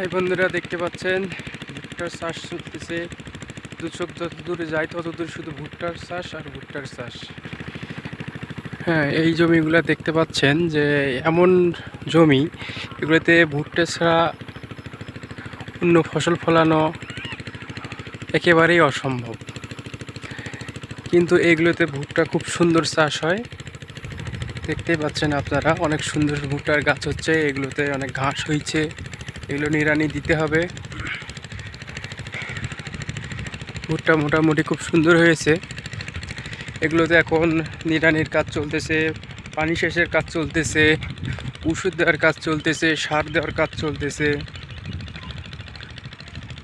ভাই বন্ধুরা দেখতে পাচ্ছেন, ভুট্টার চাষ চলতেছে। দু চোখ যত দূরে যায়, তত দূরে শুধু ভুট্টার চাষ আর ভুট্টার চাষ। হ্যাঁ এই জমিগুলো দেখতে পাচ্ছেন যে এমন জমি, এগুলোতে ভুট্টা ছাড়া অন্য ফসল ফলানো একেবারেই অসম্ভব। কিন্তু এগুলোতে ভুট্টা খুব সুন্দর চাষ হয়। দেখতেই পাচ্ছেন আপনারা, অনেক সুন্দর ভুট্টার গাছ হচ্ছে, এগুলোতে অনেক ঘাস হয়েছে এগুলো নিড়ানি দিতে হবে। ভুট্টা মোটামুটি খুব সুন্দর হয়েছে। এগুলোতে এখন নিড়ানির কাজ চলতেছে, পানি শেষের কাজ চলতেছে, ওষুধ দেওয়ার কাজ চলতেছে, সার দেওয়ার কাজ চলতেছে।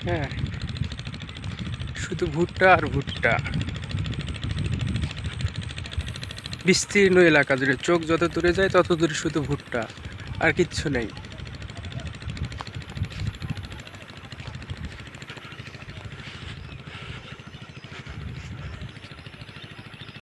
হ্যাঁ শুধু ভুট্টা আর ভুট্টা। বিস্তীর্ণ এলাকা জুড়ে চোখ যত দূরে যায় তত দূরে শুধু ভুট্টা, আর কিচ্ছু নেই।